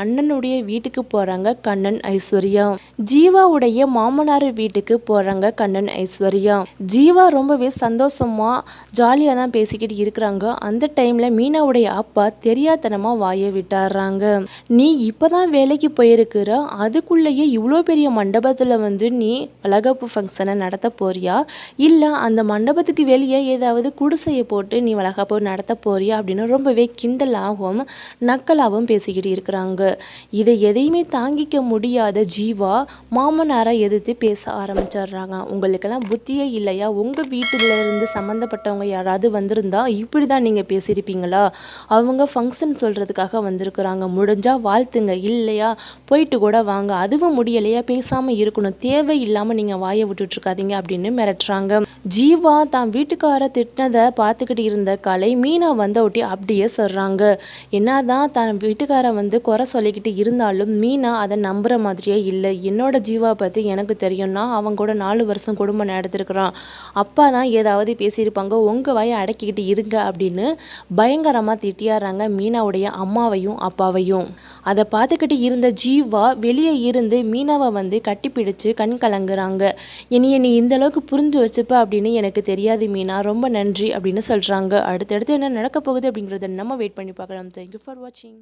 அண்ணனுடைய வீட்டுக்கு போகிறாங்க கண்ணன் ஐஸ்வர்யா. ஜீவாவுடைய மாமனார் வீட்டுக்கு போகிறாங்க கண்ணன் ஐஸ்வர்யா. ஜீவா ரொம்பவே சந்தோஷமா ஜாலியாக தான் பேசிக்கிட்டு இருக்கிறாங்க. அந்த டைமில் மீனாவுடைய அப்பா தெரியாதனமாக வாயை விட்டாடுறாங்க நீ இப்போ தான் வேலைக்கு போயிருக்கிற? அதுக்குள்ளேயே இவ்வளோ பெரிய மண்டபத்தில் வந்து நீ வளகாப்பு ஃபங்க்ஷனை நடத்த போறியா? இல்லை அந்த மண்டபத்துக்கு வெளியே ஏதாவது குடிசையை போட்டு நீ வளகாப்பு நடத்த போறியா? அப்படின்னு ரொம்பவே கிண்டலாகவும் நக்கலாகவும் பேசிக்கிட்டு இருக்கிறாங்க. இதை எதையுமே தாங்கிக்க முடியாத ஜீவா மாமனாரை எதிர்த்து பேச ஆரம்பிச்சிடுறாங்க. உங்களுக்கெல்லாம் புத்தியே இல்லையா? உங்கள் வீட்டில் இருந்து சம்மந்தப்பட்டவங்க யாராவது வந்திருந்தா இப்படி தான் நீங்கள் பேசியிருப்பீங்களா? அவங்க ஃபங்க்ஷன் சொல்கிறதுக்காக வந்திருக்கிறாங்க. முடிஞ்சால் வாழ்த்துங்க. இல்லையா? போயிட்டு கூட வாங்க. அதுவும் முடியலையா? பேசாமல் இருக்கணும். தேவையில்லாமல் நீங்கள் வாயை விட்டுட்ருக்காதீங்க அப்படின்னு மிரட்டுறாங்க. ஜீவா தான் வீட்டுக்கார திட்டினதை பார்த்துக்கிட்டு இருந்த கலை மீனா வந்த ஒட்டி அப்படியே சொல்கிறாங்க என்னதான் தான் வீட்டுக்கார வந்து குறை சொல்லிக்கிட்டு இருந்தாலும் மீனா அதை நம்புகிற மாதிரியே இல்லை. என்னோட ஜீவா பற்றி எனக்கு தெரியும்னா அவன் கூட நாலு வருஷம் குடும்பம் நடத்திருக்கிறான் அப்பா தான் ஏதாவது பேசியிருப்பாங்க. உங்கள் வாயை அடக்கிக்கிட்டு இருங்க அப்படின்னு பயங்கரமாக திட்டியாடுறாங்க மீனாவுடைய அம்மாவையும் அப்பாவையும். அதை பார்த்துக்கிட்டு இருந்த ஜீவா வெளியே இருந்து மீனாவை வந்து கட்டிப்பிடிச்சு கண் கலங்குறாங்க. என்னைய நீ இந்த அளவுக்கு புரிஞ்சு வச்சுப்ப அப்படின்னு எனக்கு தெரியாது மீனா. ரொம்ப நன்றி அப்படின்னு சொல்கிறாங்க அடுத்தடுத்து என்ன நடக்க போகுது அப்படிங்கிறத நம்ம வெயிட் பண்ணி பார்க்கலாம். தேங்க்யூ ஃபார் வாட்சிங்